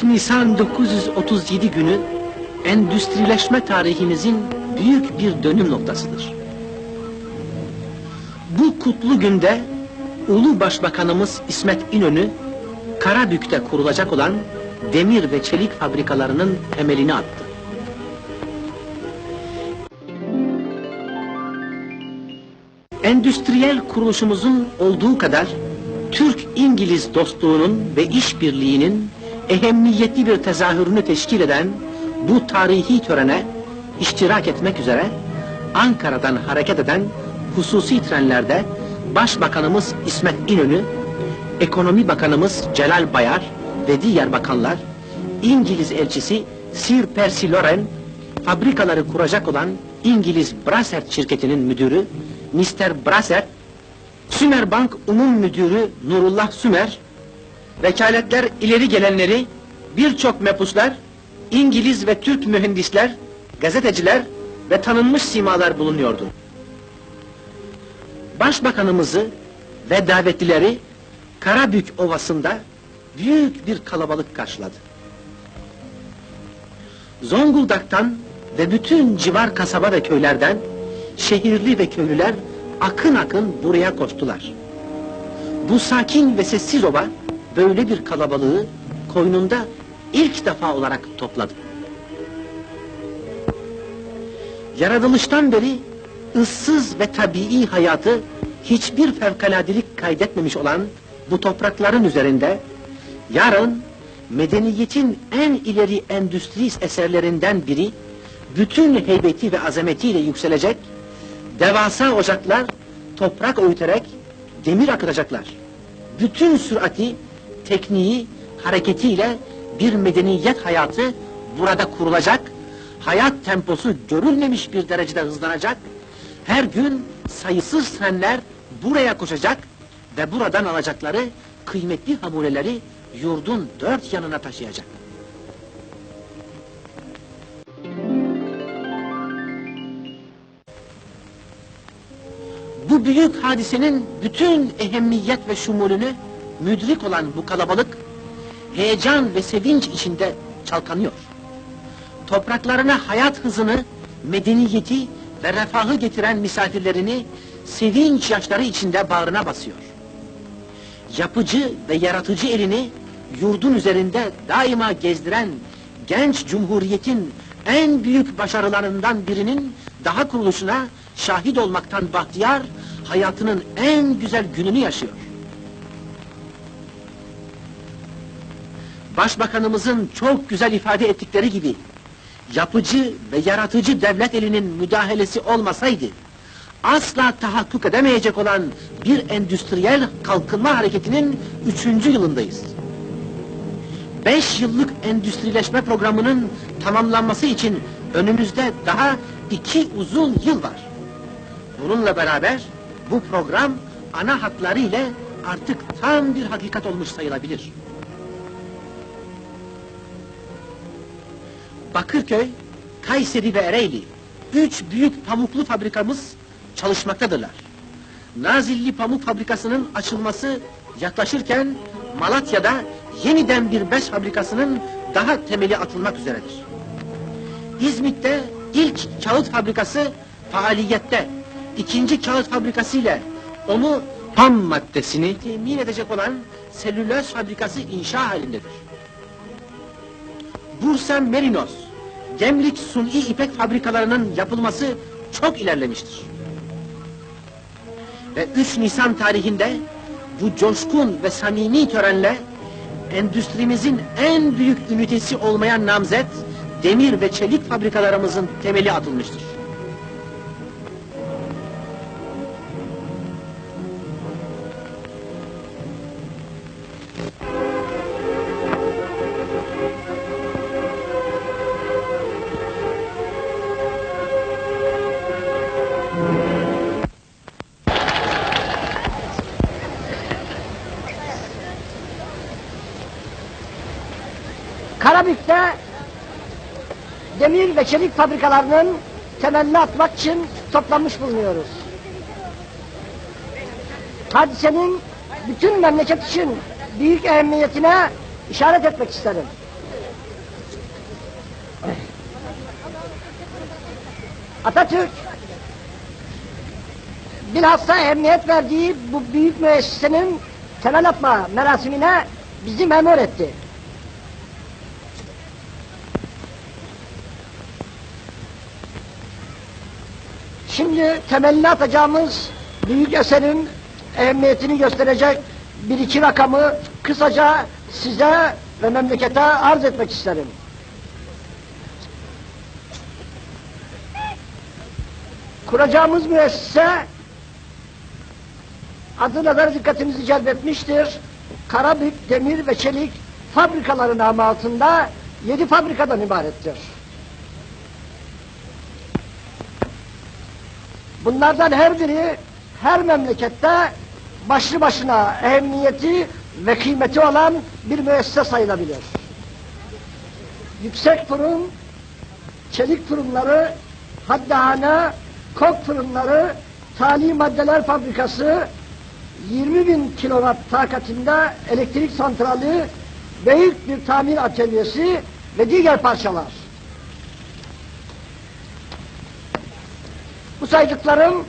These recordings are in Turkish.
3 Nisan 937 günü endüstrileşme tarihimizin büyük bir dönüm noktasıdır. Bu kutlu günde Ulu Başbakanımız İsmet İnönü, Karabük'te kurulacak olan demir ve çelik fabrikalarının temelini attı. Endüstriyel kuruluşumuzun olduğu kadar Türk-İngiliz dostluğunun ve işbirliğinin ehemmiyetli bir tezahürünü teşkil eden bu tarihi törene iştirak etmek üzere Ankara'dan hareket eden hususi trenlerde Başbakanımız İsmet İnönü, Ekonomi Bakanımız Celal Bayar ve diğer bakanlar, İngiliz elçisi Sir Percy Loren, fabrikaları kuracak olan İngiliz Brassert şirketinin müdürü Mr. Brassert, Sümer Bank Umum Müdürü Nurullah Sümer, vekaletler ileri gelenleri, birçok mepuslar, İngiliz ve Türk mühendisler, gazeteciler ve tanınmış simalar bulunuyordu. Başbakanımızı ve davetlileri Karabük Ovası'nda büyük bir kalabalık karşıladı. Zonguldak'tan ve bütün civar kasaba ve köylerden şehirli ve köylüler akın akın buraya koştular. Bu sakin ve sessiz ova böyle bir kalabalığı koynunda ilk defa olarak topladı. Yaratılıştan beri ıssız ve tabii hayatı hiçbir fevkaladelik kaydetmemiş olan bu toprakların üzerinde yarın medeniyetin en ileri endüstri eserlerinden biri bütün heybeti ve azametiyle yükselecek devasa ocaklar toprak öğüterek demir akıtacaklar. Bütün sürati, tekniği, hareketiyle bir medeniyet hayatı burada kurulacak, hayat temposu görülmemiş bir derecede hızlanacak, her gün sayısız trenler buraya koşacak ve buradan alacakları kıymetli hamuleleri yurdun dört yanına taşıyacak. Bu büyük hadisenin bütün ehemmiyet ve şumulünü müdrik olan bu kalabalık, heyecan ve sevinç içinde çalkanıyor. Topraklarına hayat hızını, medeniyeti ve refahı getiren misafirlerini sevinç yaşları içinde bağrına basıyor. Yapıcı ve yaratıcı elini yurdun üzerinde daima gezdiren genç cumhuriyetin en büyük başarılarından birinin daha kuruluşuna şahit olmaktan bahtiyar, hayatının en güzel gününü yaşıyor. Başbakanımızın çok güzel ifade ettikleri gibi, yapıcı ve yaratıcı devlet elinin müdahalesi olmasaydı, asla tahakkuk edemeyecek olan bir endüstriyel kalkınma hareketinin üçüncü yılındayız. Beş yıllık endüstrileşme programının tamamlanması için önümüzde daha iki uzun yıl var. Bununla beraber bu program ana hatları ile artık tam bir hakikat olmuş sayılabilir. Bakırköy, Kayseri ve Ereğli, üç büyük pamuklu fabrikamız çalışmaktadırlar. Nazilli Pamuk Fabrikası'nın açılması yaklaşırken Malatya'da yeniden bir bez fabrikasının daha temeli atılmak üzeredir. İzmit'te ilk kağıt fabrikası faaliyette, ikinci kağıt fabrikası ile onu ham maddesini temin edecek olan selüloz fabrikası inşa halindedir. Bursa Merinos, Gemlik Suni İpek fabrikalarının yapılması çok ilerlemiştir. Ve 3 Nisan tarihinde bu coşkun ve samimi törenle endüstrimizin en büyük ünitesi olmayan namzet demir ve çelik fabrikalarımızın temeli atılmıştır. Karabük'te demir ve çelik fabrikalarının temelini atmak için toplanmış bulunuyoruz. Hadisenin bütün memleket için büyük ehemmiyetine işaret etmek isterim. Atatürk bilhassa emniyet verdiği bu büyük müessesenin temel atma merasimine bizi memur etti. Şimdi temelini atacağımız büyük eserin ehemmiyetini gösterecek bir iki rakamı kısaca size ve memlekete arz etmek isterim. Kuracağımız müessese adı nazar dikkatinizi celbetmiştir. Karabük, demir ve çelik fabrikaların namı altında yedi fabrikadan ibarettir. Bunlardan her biri her memlekette başlı başına ehemmiyeti ve kıymeti olan bir müessese sayılabilir. Yüksek fırın, çelik fırınları, haddahane, kok fırınları, tali maddeler fabrikası, 20 bin kilowatt takatında elektrik santrali, büyük bir tamir atölyesi ve diğer parçalar. Saydıklarım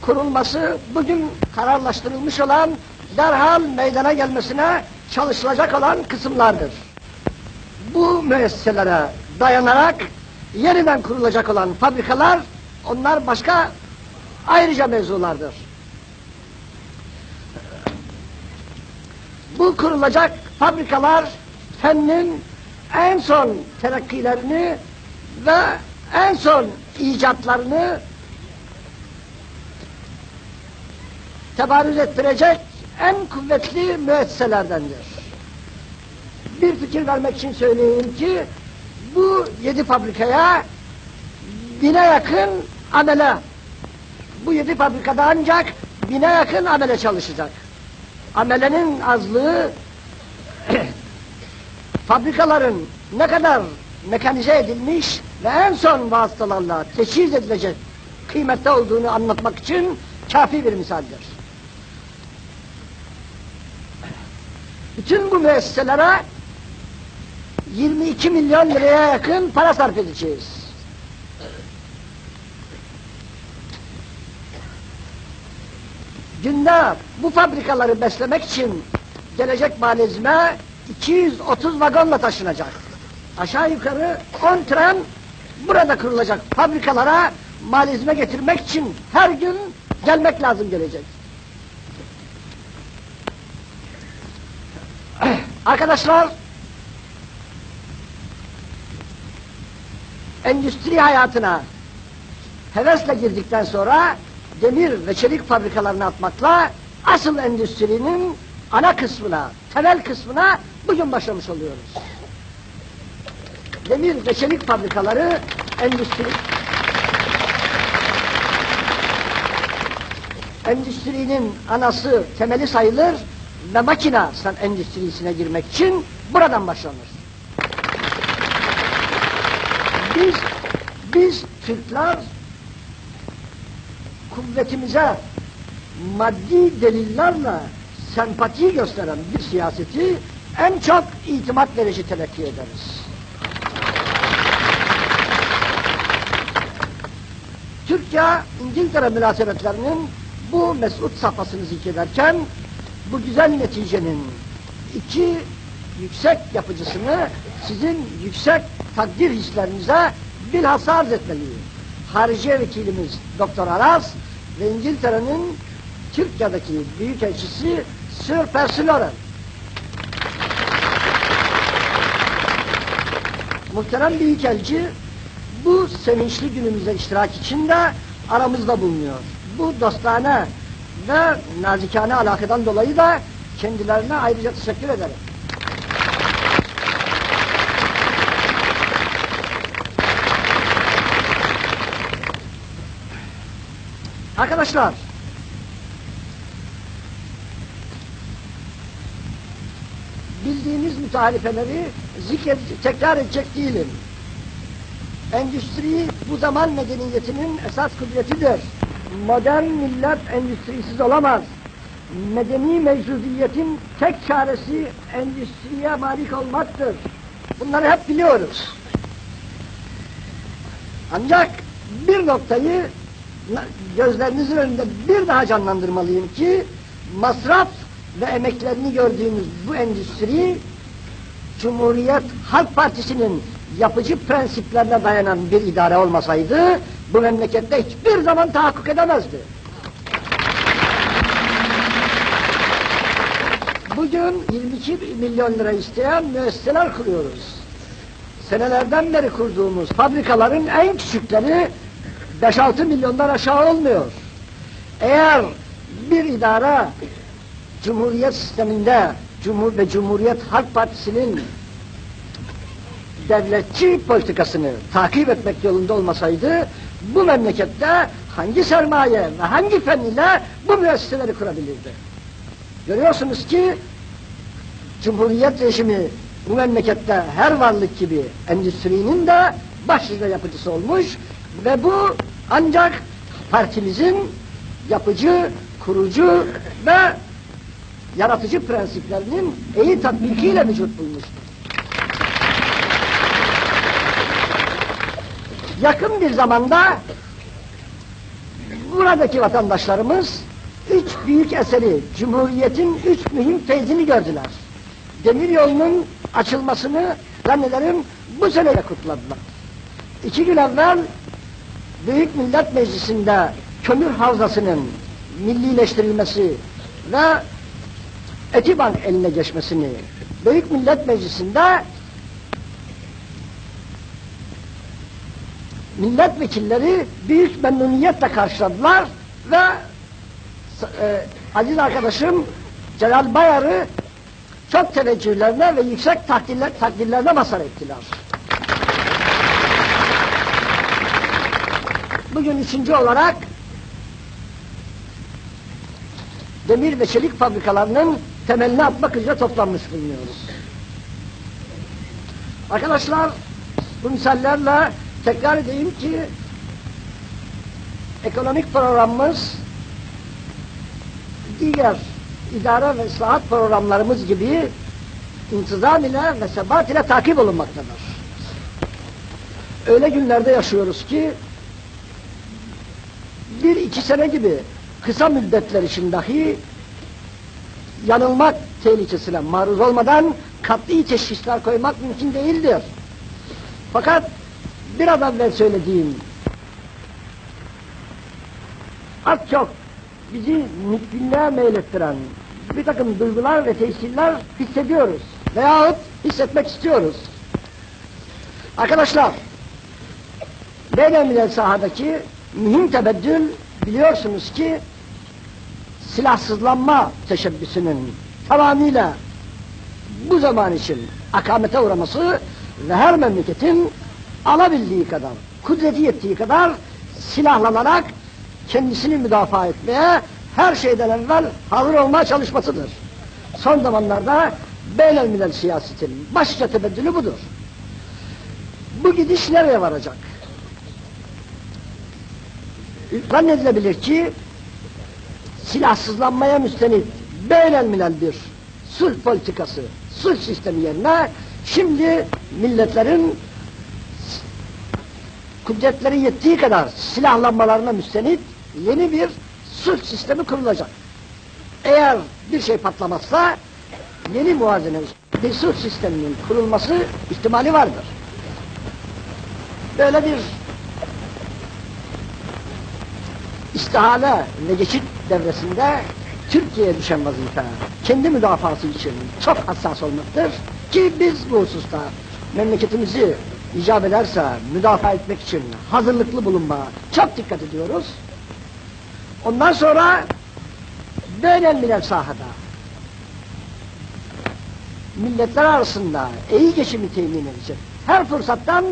kurulması bugün kararlaştırılmış olan derhal meydana gelmesine çalışılacak olan kısımlardır. Bu müesseselere dayanarak yeniden kurulacak olan fabrikalar onlar başka ayrıca mevzulardır. Bu kurulacak fabrikalar fennin en son terakkilerini ve en son icatlarını tebarüz ettirecek en kuvvetli müesseselerdendir. Bir fikir vermek için söyleyeyim ki bu yedi fabrikaya bine yakın amele bu yedi fabrikada ancak bine yakın amele çalışacak. Amelenin azlığı fabrikaların ne kadar mekanize edilmiş ve en son vasıtalarla teçhiz edilecek kıymette olduğunu anlatmak için kafi bir misaldir. Bütün bu müesseselere 22 milyon liraya yakın para sarf edeceğiz. Günde bu fabrikaları beslemek için gelecek malzeme 230 vagonla taşınacak. Aşağı yukarı 10 tren burada kurulacak fabrikalara malzeme getirmek için her gün gelmek lazım gelecek. Arkadaşlar endüstri hayatına hevesle girdikten sonra demir ve çelik fabrikalarını atmakla asıl endüstrinin ana kısmına, temel kısmına bugün başlamış oluyoruz. Demir ve çelik fabrikaları endüstri endüstrinin anası, temeli sayılır ve makina endüstrisine girmek için buradan başlanır. Biz, biz Türkler kuvvetimize maddi delillerle sempati gösteren bir siyaseti en çok itimat verici telakki ederiz. Türkiye-İngiltere münasebetlerinin bu mesut safhasını zikrederken bu güzel neticenin iki yüksek yapıcısını sizin yüksek takdir hislerinize bilhassa arz etmeliyim. Hariciye vekilimiz Doktor Aras ve İngiltere'nin Türkiye'deki büyükelçisi Sir Percy Lauren. Muhterem büyükelçi bu sevinçli günümüzde iştirak için de aramızda bulunuyor. Bu dostane ve nazikane alakadan dolayı da kendilerine ayrıca teşekkür ederim. Arkadaşlar, bildiğiniz mütarifeleri zikir, tekrar edecek değilim. Endüstri bu zaman medeniyetinin esas kudretidir. Modern millet endüstrisiz olamaz. Medeni mevcudiyetin tek çaresi endüstriye malik olmaktır. Bunları hep biliyoruz. Ancak bir noktayı gözlerinizin önünde bir daha canlandırmalıyım ki masraf ve emeklerini gördüğümüz bu endüstri Cumhuriyet Halk Partisi'nin yapıcı prensiplerine dayanan bir idare olmasaydı bu memlekette hiçbir zaman tahakkuk edemezdi. Bugün 22 milyon lira isteyen müesseseler kuruyoruz. Senelerden beri kurduğumuz fabrikaların en küçükleri 5-6 milyondan aşağı olmuyor. Eğer bir idare Cumhuriyet sisteminde Cumhur ve Cumhuriyet Halk Partisi'nin devletçi politikasını takip etmek yolunda olmasaydı bu memlekette hangi sermaye ve hangi fen ile bu müesseseleri kurabilirdi? Görüyorsunuz ki Cumhuriyet rejimi bu memlekette her varlık gibi endüstrinin de başlıca yapıcısı olmuş ve bu ancak partimizin yapıcı, kurucu ve yaratıcı prensiplerinin iyi tatbikiyle vücut bulmuştur. Yakın bir zamanda buradaki vatandaşlarımız üç büyük eseri, Cumhuriyet'in üç mühim feyzini gördüler. Demiryolunun açılmasını zannederim bu sene kutladılar. İki gün evvel Büyük Millet Meclisi'nde kömür havzasının millileştirilmesi ve Etibank eline geçmesini Büyük Millet Meclisi'nde milletvekilleri büyük memnuniyetle karşıladılar ve e, aziz arkadaşım Celal Bayar'ı çok teveccühlerine ve yüksek takdirler, takdirlerine mazhar ettiler. Bugün üçüncü olarak demir ve çelik fabrikalarının temelini atmak üzere toplanmış bulunuyoruz. Arkadaşlar bu misallerle tekrar edeyim ki ekonomik programımız diğer idare ve ıslahat programlarımız gibi intizam ile ve sebat ile takip olunmaktadır. Öyle günlerde yaşıyoruz ki bir iki sene gibi kısa müddetler için dahi yanılmak tehlikesine maruz olmadan kat'i teşhisler koymak mümkün değildir. Fakat biraz evvel söylediğim az çok bizi mutluğa meylettiren bir takım duygular ve tesirler hissediyoruz veyahut hissetmek istiyoruz. Arkadaşlar, Beynelmilel sahadaki mühim tebeddül biliyorsunuz ki silahsızlanma teşebbüsünün tamamıyla bu zaman için akamete uğraması ve her memleketin alabildiği kadar, kudreti yettiği kadar silahlanarak kendisini müdafaa etmeye her şeyden evvel hazır olmaya çalışmasıdır. Son zamanlarda beynelmilel siyasetin başlıca tebeddülü budur. Bu gidiş nereye varacak? Zannedilebilir ki silahsızlanmaya müstenit beynelmilel bir sulh politikası, sulh sistemi yerine şimdi milletlerin kudretleri yettiği kadar silahlanmalarına müstenit yeni bir sulh sistemi kurulacak. Eğer bir şey patlamazsa yeni muazene bir sulh sisteminin kurulması ihtimali vardır. Böyle bir istihale ve geçit devresinde Türkiye'ye düşen vazife kendi müdafası için çok hassas olmaktır ki biz bu hususta memleketimizi icap ederse müdafaa etmek için hazırlıklı bulunmaya çok dikkat ediyoruz. Ondan sonra beynelmilel sahada milletler arasında iyi geçimi temin edecek her fırsattan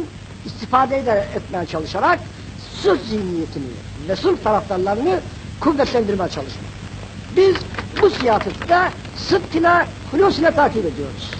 istifade etmeye çalışarak sulh zihniyetini ve sulh taraftarlarını kuvvetlendirmeye çalışmak. Biz bu siyasette sıdk ile, hulus ile takip ediyoruz.